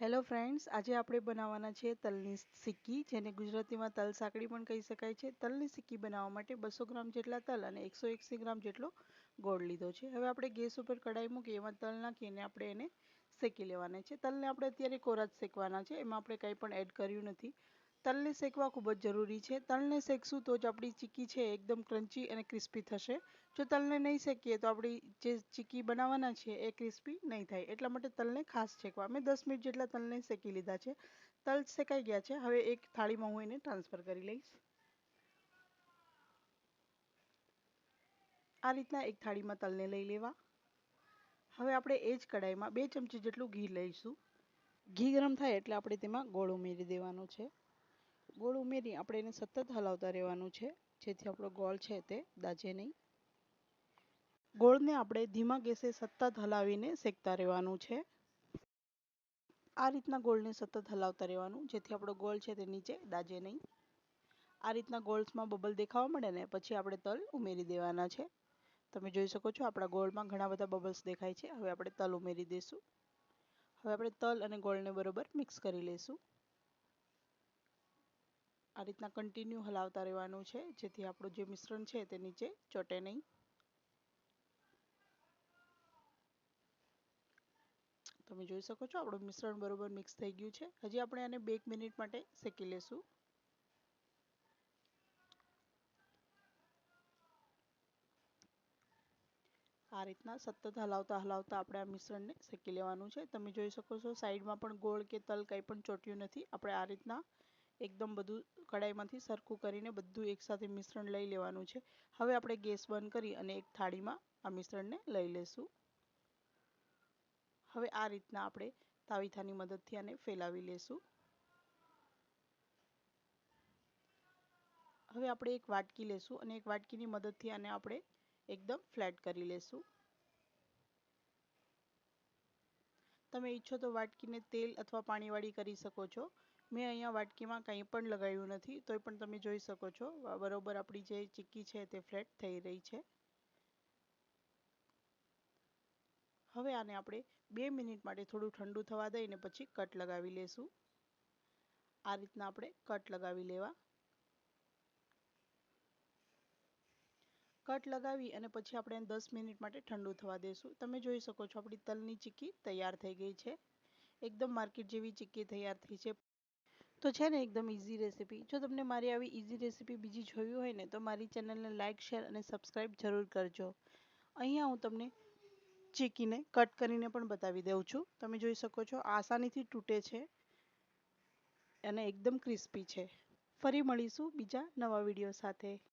Hello friends આજે આપણે બનાવવાના છે તલની સિક્કી, જેને ગુજરાતીમાં તલ સાંકળી પણ કહી શકાય છે. તલની સિક્કી બનાવવા માટે બસો ગ્રામ જેટલા તલ અને એકસો એંસી ગ્રામ જેટલો ગોળ લીધો છે. હવે આપણે ગેસ ઉપર કઢાઈ મૂકી એમાં તલ નાખીને આપણે એને શેકી લેવાના છે. તલને આપણે અત્યારે કોરા જ શેકવાના છે. એમાં આપણે કંઈ પણ એડ કર્યું નથી. તલને શેકવા ખૂબ જ જરૂરી છે. તલને શેકશું તો જ આપણી ચીકી છે એકદમ ક્રન્ચી અને ક્રિસ્પી થશે. જો તલને નહીં શેકીએ તો આપણી જે ચીકી બનાવવાના છે એ ક્રિસ્પી નહીં થાય. એટલા માટે તલને ખાસ શેકવા. મેં દસ મિનિટ જેટલા તલને શેકી લીધા છે. તલ શેકાઈ ગયા છે. હવે એક થાળીમાં હું એને ટ્રાન્સફર કરી લઈશ. આ રીતના એક થાળીમાં તલને લઈ લેવા. હવે આપણે એ જ કઢાઈમાં બે ચમચી જેટલું ઘી લઈશું. ઘી ગરમ થાય એટલે આપણે તેમાં ગોળ ઉમેરી દેવાનો છે. ગોળ ઉમેરી આપણે એને સતત હલાવતા રહેવાનું છે. જેથી આપણો ગોળ છે તે દાજે નહીં. ગોળને આપણે ધીમા ગેસે સતત હલાવીને શેકતા રહેવાનું છે. આ રીતના ગોળને સતત હલાવતા રહેવાનું, જેથી આપણો ગોળ છે તે નીચે દાજે નહીં. આ રીતના ગોળ્સમાં બબલ દેખાવા મળે ને પછી આપણે તલ ઉમેરી દેવાના છે. તમે જોઈ શકો છો આપણા ગોળમાં ઘણા બધા બબલ્સ દેખાય છે. હવે આપણે તલ ઉમેરી દઈશું હવે આપણે તલ અને ગોળને બરોબર મિક્સ કરી લઈશું આ રીતના કન્ટિન્યુ હલાવતા રહેવાનું છે. જેથી આપણું જે મિશ્રણ છે તે નીચે ચોટે નહીં. તમે જોઈ શકો છો આપણું મિશ્રણ બરોબર મિક્સ થઈ ગયું છે. હજી આપણે આને બે મિનિટ માટે શેકી લેશું. આ રીતના સતત હલાવતા હલાવતા આપણે આ મિશ્રણને શેકી લેવાનું છે. તમે જોઈ શકો છો સાઈડમાં પણ ગોળ કે તલ કંઈ પણ ચોટ્યું નથી. આપણે આ રીતના એકદમ બધું કડાઈમાંથી સરખું કરીને બધું એકસાથે મિશ્રણ લઈ લેવાનું છે. હવે આપણે ગેસ બંધ કરી અને એક થાળીમાં આ મિશ્રણને લઈ લેશું. હવે આ રીતના આપણે તાવીથાની મદદથી આને ફેલાવી લેશું. હવે આપણે એક વાટકી લેશું અને એક વાટકીની મદદથી આને આપણે એકદમ ફ્લેટ કરી લેશું. તમે ઈચ્છો તો વાટકીને તેલ અથવા પાણીવાળી કરી શકો છો. મેં અહીંયા વાટકીમાં કંઈ પણ લગાવ્યું નથી, તોય પણ તમે જોઈ શકો છો. બરોબર આપણી જે ચીક્કી છે તે ફ્લેટ થઈ રહી છે. હવે આને આપણે બે મિનિટ માટે થોડું ઠંડુ થવા દઈને પછી કટ લગાવી લેશું. આ રીતના આપણે કટ લગાવી લેવા. કટ લગાવી અને પછી આપણે દસ મિનિટ માટે ઠંડુ થવા દઈશું તમે જોઈ શકો છો આપણી તલની ચીક્કી તૈયાર થઈ ગઈ છે. એકદમ માર્કેટ જેવી ચીક્કી તૈયાર થઈ છે. તો છે ને એકદમ ઇઝી રેસીપી જો તમને મારી આવી ઇઝી રેસીપી બીજી જોવી હોય ને, તો મારી ચેનલને લાઇક શેર અને સબસ્ક્રાઈબ જરૂર કરજો. અહીંયા હું તમને ચીકીને કટ કરીને પણ બતાવી દઉં છું. તમે જોઈ શકો છો, આસાનીથી તૂટે છે અને એકદમ ક્રિસ્પી છે. ફરી મળીશું બીજા નવા વીડિયો સાથે.